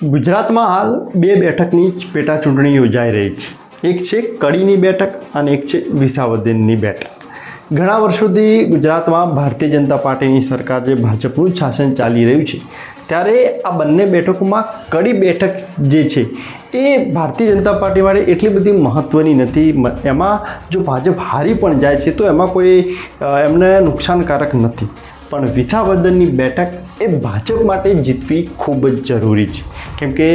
ગુજરાતમાં હાલ બે બેઠકની જ પેટા ચૂંટણી યોજાઈ રહી છે. એક છે કડીની બેઠક અને એક છે વિસાવદનની બેઠક. ઘણા વર્ષોથી ગુજરાતમાં ભારતીય જનતા પાર્ટીની સરકાર જે ભાજપનું શાસન ચાલી રહ્યું છે, ત્યારે આ બંને બેઠકોમાં કડી બેઠક જે છે, એ ભારતીય જનતા પાર્ટી માટે એટલી બધી મહત્ત્વની નથી. એમાં જો ભાજપ હારી પણ જાય છે, તો એમાં કોઈ એમને નુકસાનકારક નથી. પણ વિસાવદનની બેઠક એ ભાજપ માટે જીતવી ખૂબ જ જરૂરી છે. કેમ કે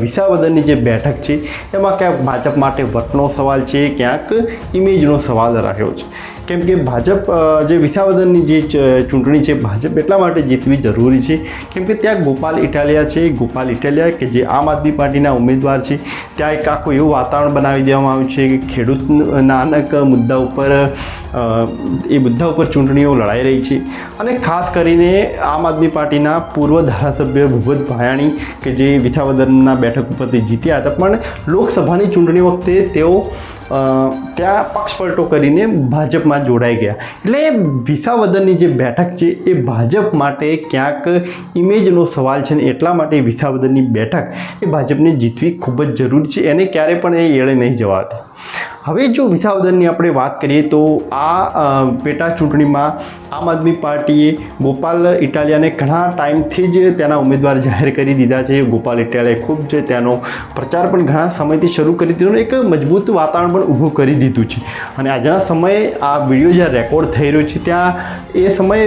વિસાવદનની જે બેઠક છે, એમાં ક્યાંક ભાજપ માટે વટનો સવાલ છે, ક્યાંક ઇમેજનો સવાલ રહ્યો છે. કેમ કે ભાજપ જે વિસાવદનની જે ચૂંટણી છે, ભાજપ એટલા માટે જીતવી જરૂરી છે, કેમ કે ત્યાં ગોપાલ ઇટાલિયા છે, ગોપાલ ઇટાલિયા કે જે આમ આદમી પાર્ટીના ઉમેદવાર છે, ત્યાં એક આખું એવું વાતાવરણ બનાવી દેવામાં આવ્યું છે કે ખેડૂત નાનક મુદ્દા ઉપર એ મુદ્દા ઉપર ચૂંટણીઓ લડાઈ રહી છે. અને ખાસ કરીને આમ આદમી પાર્ટીના પૂર્વ ધારાસભ્ય ભૂપત ભાયાણી કે જે વિસાવદનના બેઠક ઉપરથી જીત્યા હતા. પણ લોકસભાની ચૂંટણી વખતે તેઓ ત્યાં પક્ષપલટો કરીને ભાજપમાં જોડાઈ ગયા. એટલે વિસાવદનની જે બેઠક છે, એ ભાજપ માટે ક્યાંક ઇમેજનો સવાલ છે ને એટલા માટે વિસાવદનની બેઠક એ ભાજપને જીતવી ખૂબ જ જરૂરી છે. એને ક્યારે પણ એ એળે નહીં જવા હવે જો વિસાવદનની આપણે વાત કરીએ તો આ પેટા ચૂંટણીમાં આમ આદમી પાર્ટીએ ગોપાલ ઇટાલિયાને ઘણા ટાઈમથી જ તેના ઉમેદવાર જાહેર કરી દીધા છે. ગોપાલ ઇટાલિયાએ ખૂબ જ તેનો પ્રચાર પણ ઘણા સમયથી શરૂ કરી દીધો એક મજબૂત વાતાવરણ પણ ઊભું કરી દીધું છે. અને આજના સમયે આ વીડિયો જ્યાં રેકોર્ડ થઈ રહ્યો છે, ત્યાં એ સમયે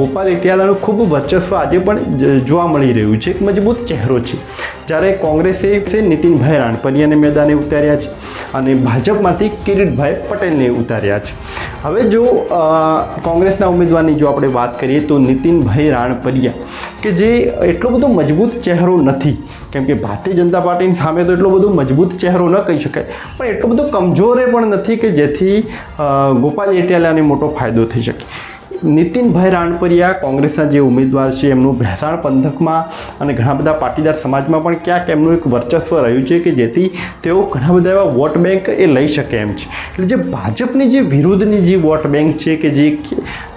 ગોપાલ ઇટાલિયાનું ખૂબ વર્ચસ્વ આજે પણ જોવા મળી રહ્યું છે. એક મજબૂત ચહેરો છે. જ્યારે કોંગ્રેસે છે નીતિનભાઈ રાણપરિયાને મેદાને ઉતાર્યા છે અને ભાજપમાંથી કિરીટભાઈ પટેલને ઉતાર્યા છે. હવે જો કોંગ્રેસના ઉમેદવારની જો આપણે વાત કરીએ તો નીતિનભાઈ રાણપરિયા, કે જે એટલો બધો મજબૂત ચહેરો નથી, કેમ કે ભારતીય જનતા પાર્ટીની સામે તો એટલો બધો મજબૂત ચહેરો ન કહી શકાય, પણ એટલો બધો કમજોરે પણ નથી કે જેથી ગોપાલ એટિયાલાને મોટો ફાયદો થઈ શકે. નીતિનભાઈ રાણપરિયા કોંગ્રેસના જે ઉમેદવાર છે, એમનું ભેસાણ પંથકમાં અને ઘણા બધા પાટીદાર સમાજમાં પણ ક્યાંક એમનું એક વર્ચસ્વ રહ્યું છે કે જેથી તેઓ ઘણા બધા એવા વોટ બેંક એ લઈ શકે એમ છે. એટલે જે ભાજપની જે વિરુદ્ધની જે વોટ બેંક છે કે જે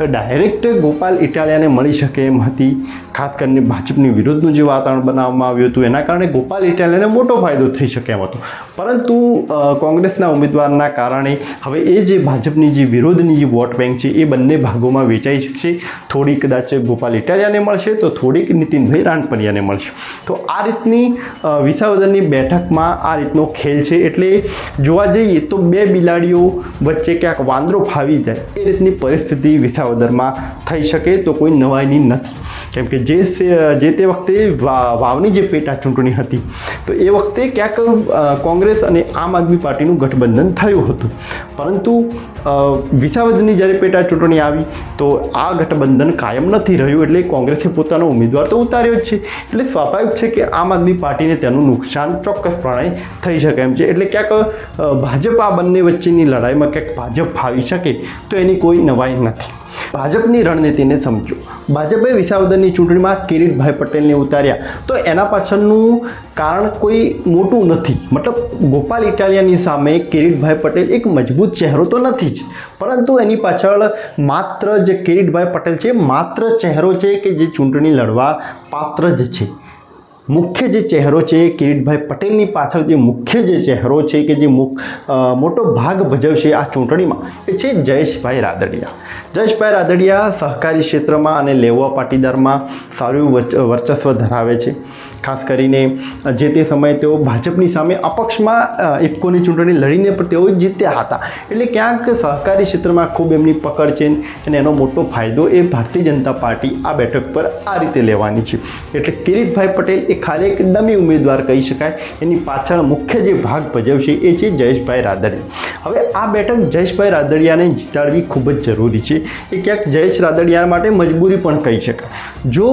ડાયરેક્ટ ગોપાલ ઇટાલિયાને મળી શકે એમ હતી, ખાસ કરીને ભાજપની વિરુદ્ધનું જે વાતાવરણ બનાવવામાં આવ્યું હતું, એના કારણે ગોપાલ ઇટાલિયાને મોટો ફાયદો થઈ શકે એમ હતો. પરંતુ કોંગ્રેસના ઉમેદવારના કારણે હવે એ જે ભાજપની જે વિરોધની જે વોટ બેંક છે, એ બંને ભાગોમાં વેચાઈ શકશે થોડી કદાચ ગોપાલ ઇટાલિયાને મળશે, તો થોડીક નીતિનભાઈ રાણપરિયાને મળશે. તો આ રીતની વિસાવદરની બેઠકમાં આ રીતનો ખેલ છે. એટલે જોવા જઈએ તો બે બિલાડીઓ વચ્ચે ક્યાંક વાંદરો ફાવી જાય, એ રીતની પરિસ્થિતિ વિસાવદરમાં થઈ શકે તો કોઈ નવાઈની નથી. કેમ કે જે જે તે વખતે વાવની જે પેટા ચૂંટણી હતી, તો એ વખતે ક્યાંક કોંગ્રેસ અને આમ આદમી પાર્ટીનું ગઠબંધન થયું હતું. પરંતુ વિસાવદરની જ્યારે પેટા ચૂંટણી આવી, તો આ ગઠબંધન કાયમ નથી રહ્યું એટલે કોંગ્રેસે પોતાનો ઉમેદવાર તો ઉતાર્યો જ છે. એટલે સ્વાભાવિક છે કે આમ આદમી પાર્ટીને તેનું નુકસાન ચોક્કસપણે થઈ શકે એમ છે. એટલે ક્યાંક ભાજપ આ બંને વચ્ચેની લડાઈમાં ક્યાંક ભાજપ ફાવી શકે તો એની કોઈ નવાઈ નથી. ભાજપની રણનીતિને સમજો. ભાજપે વિસાવદરની ચૂંટણીમાં કિરીટભાઈ પટેલને ઉતાર્યા. તો એના પાછળનું કારણ કોઈ મોટું નથી. મતલબ ગોપાલ ઇટાલિયાની સામે કિરીટભાઈ પટેલ એક મજબૂત ચહેરો તો નથી જ. પરંતુ એની પાછળ માત્ર જે કિરીટભાઈ પટેલ છે, માત્ર ચહેરો છે કે જે ચૂંટણી લડવા પાત્ર જ છે. મુખ્ય જે ચહેરો છે, કિરીટભાઈ પટેલની પાછળ જે મુખ્ય જે ચહેરો છે કે જે મોટો ભાગ ભજવશે આ ચૂંટણીમાં એ છે જયેશભાઈ રાદડિયા. જયેશભાઈ રાદડિયા સહકારી ક્ષેત્રમાં અને લેવા પાટીદારમાં સારું વર્ચસ્વ ધરાવે છે. ખાસ કરીને જે તે સમયે તેઓ ભાજપની સામે અપક્ષમાં ઇફકોની ચૂંટણી લડીને પણ તેઓ જીત્યા હતા. એટલે ક્યાંક સહકારી ક્ષેત્રમાં ખૂબ એમની પકડ છે અને એનો મોટો ફાયદો એ ભારતીય જનતા પાર્ટી આ બેઠક પર આ રીતે લેવાની છે. એટલે કિરીટભાઈ પટેલ એ ખાલી એક ડમી ઉમેદવાર કહી શકાય. એની પાછળ મુખ્ય જે ભાગ ભજવશે એ છે જયેશભાઈ રાદડિયા. હવે આ બેઠક જયેશભાઈ રાદડિયાને જીતાડવી ખૂબ જ જરૂરી છે. એ ક્યાંક જયેશ રાદડિયા માટે મજબૂરી પણ કહી શકાય. જો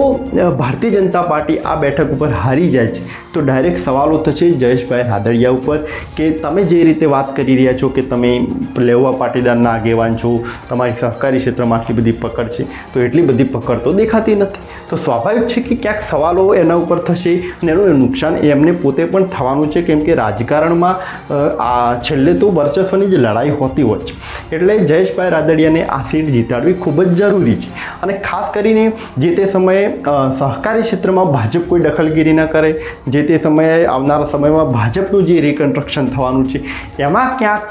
ભારતીય જનતા પાર્ટી આ બેઠક ઉપર હારી જાય છે. તો ડાયરેક્ટ સવાલો થશે જયેશભાઈ રાદડિયા ઉપર કે તમે જે રીતે વાત કરી રહ્યા છો કે તમે લેવા પાટીદારના આગેવાન છો, તમારી સહકારી ક્ષેત્રમાં આટલી બધી પકડ છે, તો એટલી બધી પકડ તો દેખાતી નથી. તો સ્વાભાવિક છે કે ક્યાંક સવાલો એના ઉપર થશે અને એનું નુકસાન એમને પોતે પણ થવાનું છે, કેમ કે રાજકારણમાં આ છેલ્લે તો વર્ચસ્વની જ લડાઈ હોતી હોય છે. એટલે જયેશભાઈ રાદડિયાને આ સીટ જીતાડવી ખૂબ જ જરૂરી છે. અને ખાસ કરીને જે તે સમયે સહકારી ક્ષેત્રમાં ભાજપ કોઈ દખલગીરી કામગીરી ન કરે, જે તે સમયે આવનારા સમયમાં ભાજપનું જે રિકન્સ્ટ્રક્શન થવાનું છે, એમાં ક્યાંક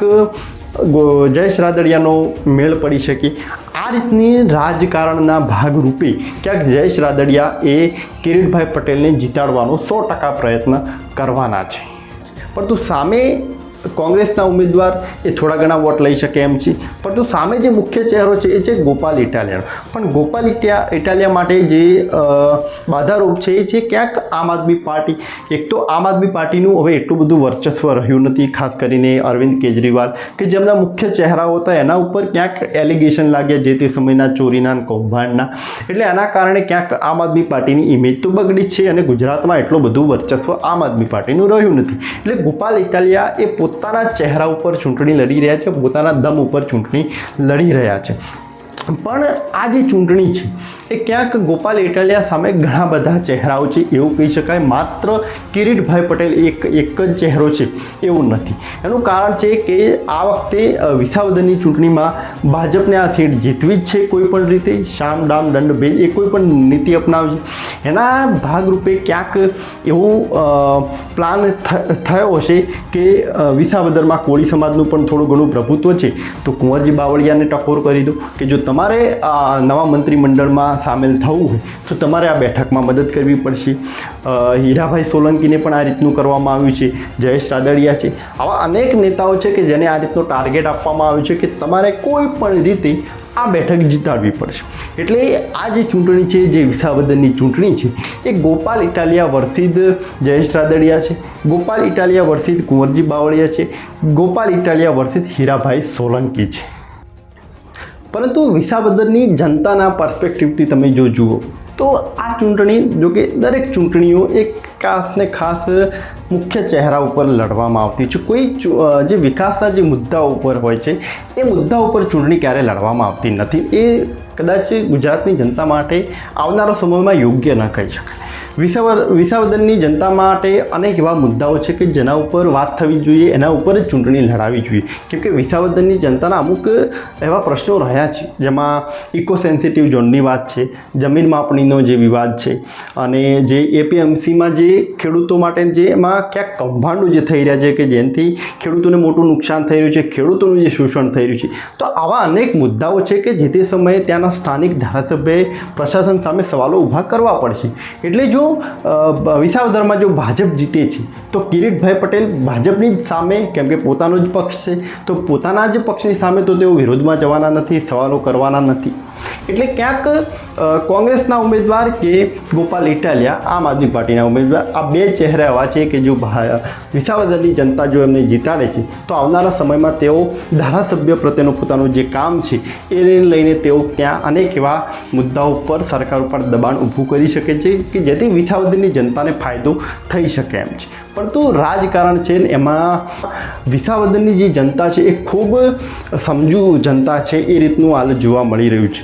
જયેશ રાદડિયાનો મેળ પડી શકે. આ રીતની રાજકારણના ભાગરૂપે ક્યાંક જયેશ રાદડિયા એ કિરીટભાઈ પટેલને જીતાડવાનો સો ટકા પ્રયત્ન કરવાના છે. પરંતુ સામે કોંગ્રેસના ઉમેદવાર એ થોડા ઘણા વોટ લઈ શકે એમ છે. પરંતુ સામે જે મુખ્ય ચહેરો છે એ છે ગોપાલ ઇટાલિયાનો પણ ગોપાલ ઇટિયા, ઇટાલિયા માટે જે બાધારૂપ છે એ છે ક્યાંક આમ આદમી પાર્ટી. એક તો આમ આદમી પાર્ટીનું હવે એટલું બધું વર્ચસ્વ રહ્યું નથી, ખાસ કરીને અરવિંદ કેજરીવાલ, કે જેમના મુખ્ય ચહેરાઓ હતા એના ઉપર ક્યાંક એલિગેશન લાગ્યા જે તે સમયના ચોરીના કૌભાંડના. એટલે એના કારણે ક્યાંક આમ આદમી પાર્ટીની ઇમેજ તો બગડી છે અને ગુજરાતમાં એટલું બધું વર્ચસ્વ આમ આદમી પાર્ટીનું રહ્યું નથી. એટલે ગોપાલ ઇટાલિયા એ પોતાના ચહેરા ઉપર ચૂંટણી લડી રહ્યા છે પોતાના દમ ઉપર ચૂંટણી લડી રહ્યા છે. પણ આ જે ચૂંટણી છે, એ ક્યાંક ગોપાલ ઇટાલિયા સામે ઘણા બધા ચહેરાઓ છે, એવું કહી શકાય. માત્ર કિરીટભાઈ પટેલ એક એક જ ચહેરો છે, એવું નથી. એનું કારણ છે કે આ વખતે વિસાવદનની ચૂંટણીમાં ભાજપને આ સીટ જીતવી જ છે કોઈ પણ રીતે. શામ, ડામ, દંડ, ભેદ, એ કોઈ પણ નીતિ અપનાવી એના ભાગરૂપે ક્યાંક એવું પ્લાન થયો હશે કે વિસાવદરમાં કોળી સમાજનું પણ થોડું ઘણું પ્રભુત્વ છે. તો કુંવરજી બાવળિયાને ટકોર કરી દો કે જો તમારે નવા મંત્રીમંડળમાં સામેલ થવું હોય તો તમારે આ બેઠકમાં મદદ કરવી પડશે. હીરાભાઈ સોલંકીને પણ આ રીતનું કરવામાં આવ્યું છે, જયેશ રાદડિયા છે. આવા અનેક નેતાઓ છે કે જેને આ રીતનો ટાર્ગેટ આપવામાં આવ્યો છે કે તમારે કોઈ પણ રીતે આ બેઠક જીતાડવી પડશે. એટલે આ જે ચૂંટણી છે, જે વિસાવદનની ચૂંટણી છે, એ ગોપાલ ઇટાલિયા વર્સિદ જયેશ રાદડિયા છે, ગોપાલ ઇટાલિયા વર્સિદ કુંવરજી બાવળિયા છે, ગોપાલ ઇટાલિયા વર્સિદ હીરાભાઈ સોલંકી છે. પરંતુ વિસાવદરની જનતાના પર્સપેક્ટિવથી તમે જો જુઓ, તો આ ચૂંટણી જો કે દરેક ચૂંટણીઓ એક ખાસ ને ખાસ મુખ્ય ચહેરા ઉપર લડવામાં આવતી છે. કોઈ જે વિકાસના જે મુદ્દાઓ ઉપર હોય છે, એ મુદ્દા ઉપર ચૂંટણી ક્યારે લડવામાં આવતી નથી. એ કદાચ ગુજરાતની જનતા માટે આવનારા સમયમાં યોગ્ય ન કહી શકાય. વિસાવર વિસાવદનની જનતા માટે અનેક એવા મુદ્દાઓ છે કે જેના ઉપર વાત થવી જોઈએ, એના ઉપર જ ચૂંટણી લડાવી જોઈએ. કેમ કે વિસાવદનની જનતાના અમુક એવા પ્રશ્નો રહ્યા છે, જેમાં ઇકો સેન્સિટિવ ઝોનની વાત છે, જમીન માપણીનો જે વિવાદ છે, અને જે એપીએમસીમાં જે ખેડૂતો માટે જે એમાં ક્યાંક કૌભાંડો જે થઈ રહ્યા છે કે જેનાથી ખેડૂતોને મોટું નુકસાન થઈ રહ્યું છે, ખેડૂતોનું જે શોષણ થઈ રહ્યું છે. તો આવા અનેક મુદ્દાઓ છે કે જે તે સમયે ત્યાંના સ્થાનિક ધારાસભ્યએ પ્રશાસન સામે સવાલો ઊભા કરવા પડશે. એટલે જો બ- વિસાવદરમાં જો ભાજપ જીતે છે, તો કિરીટભાઈ પટેલ ભાજપની જ સામે, કેમ કે પોતાનો જ પક્ષ છે, તો પોતાના જ પક્ષની સામે તો તેઓ વિરોધમાં જવાના નથી, સવાલો કરવાના નથી. એટલે ક્યાંક કોંગ્રેસના ઉમેદવાર કે ગોપાલ ઇટાલિયા, આમ આદમી પાર્ટીના ઉમેદવાર, આ બે ચહેરા એવા છે કે જો વિસાવદરની જનતા જો એમને જીતાડે છે, તો આવનારા સમયમાં તેઓ ધારાસભ્ય પ્રત્યેનું પોતાનું જે કામ છે, એને લઈને તેઓ ત્યાં અનેક એવા મુદ્દાઓ પર સરકાર ઉપર દબાણ ઊભું કરી શકે છે કે જેથી વિસાવદરની જનતાને ફાયદો થઈ શકે એમ છે. પરંતુ રાજકારણ છે ને, એમાં વિસાવદરની જે જનતા છે એ ખૂબ સમજુ જનતા છે એ રીતનું હાલ જોવા મળી રહ્યું છે.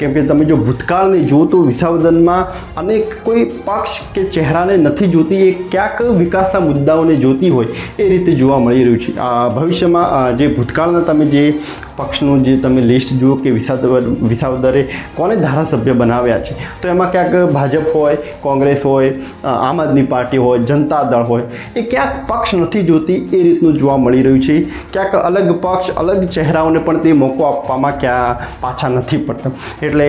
કેમ કે તમે જો ભૂતકાળને જુઓ તો વિસાવદનમાં અનેક કોઈ પક્ષ કે ચહેરાને નથી જોતી, એ ક્યાંક વિકાસના મુદ્દાઓને જોતી હોય, એ રીતે જોવા મળી રહ્યું છે. ભવિષ્યમાં જે ભૂતકાળના તમે જે પક્ષનું જે તમે લિસ્ટ જુઓ કે વિસાવદર, વિસાવદરે કોને ધારાસભ્ય બનાવ્યા છે, તો એમાં ક્યાંક ભાજપ હોય, કોંગ્રેસ હોય આમ આદમી પાર્ટી હોય, જનતા દળ હોય, એ ક્યાંક પક્ષ નથી જોતી, એ રીતનું જોવા મળી રહ્યું છે. ક્યાંક અલગ પક્ષ અલગ ચહેરાઓને પણ તે મોકો આપવામાં ક્યાં પાછા નથી પડતા. એટલે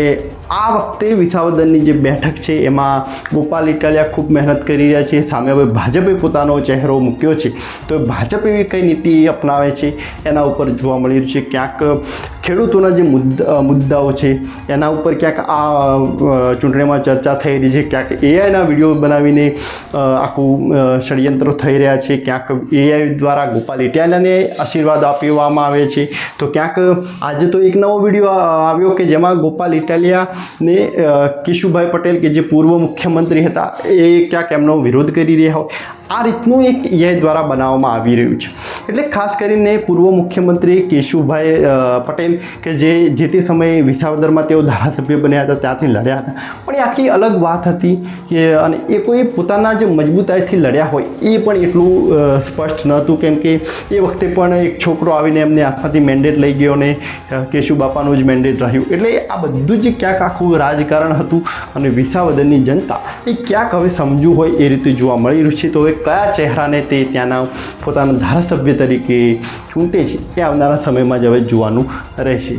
આ વખતે વિસાવદનની જે બેઠક છે, એમાં ગોપાલ ઇટાલિયા ખૂબ મહેનત કરી રહ્યા છે. સામે હવે ભાજપે પોતાનો ચહેરો મૂક્યો છે. તો ભાજપ એવી કઈ નીતિ અપનાવે છે? એના ઉપર જોવા મળી રહ્યું છે. ક્યાંક ખેડૂતોના જે મુદ્દા, મુદ્દાઓ છે, એના ઉપર ક્યાંક આ ચૂંટણીમાં ચર્ચા થઈ રહી છે. ક્યાંક એઆઈના વીડિયો બનાવીને આખું ષડયંત્ર થઈ રહ્યા છે. ક્યાંક એઆઈ દ્વારા ગોપાલ ઇટાલિયાને આશીર્વાદ આપવામાં આવે છે. તો ક્યાંક આજે તો એક નવો વીડિયો આવ્યો કે જેમાં ગોપાલ ઇટાલિયાને કિશુભાઈ કેશુભાઈ પટેલ કે જે પૂર્વ મુખ્યમંત્રી હતા, એ ક્યાંક એમનો વિરોધ કરી રહ્યા હોય? આ રીતનું એક એઆઈ દ્વારા બનાવવામાં આવી રહ્યું છે. એટલે ખાસ કરીને પૂર્વ મુખ્યમંત્રી કેશુભાઈ પટેલ કે જે જે તે સમયે વિસાવદરમાં તેઓ ધારાસભ્ય બન્યા હતા, ત્યાંથી લડ્યા હતા. પણ એ આખી અલગ વાત હતી કે, અને એ કોઈ પોતાના જે મજબૂતાઈથી લડ્યા હોય, એ પણ એટલું સ્પષ્ટ નહોતું કેમ કે એ વખતે પણ એક છોકરો આવીને એમને હાથમાંથી મેન્ડેટ લઈ ગયો અને કેશુ બાપાનું જ મેન્ડેટ રહ્યું. એટલે આ બધું જ ક્યાંક આખું રાજકારણ હતું અને વિસાવદરની જનતા એ ક્યાંક હવે સમજવું હોય એ રીતે જોવા મળી રહ્યું છે. તો હવે કયા ચહેરાને તે ત્યાંના પોતાના ધારાસભ્ય તરીકે ચૂંટે છે એ આવનારા સમયમાં જ હવે જોવાનું રહેશે.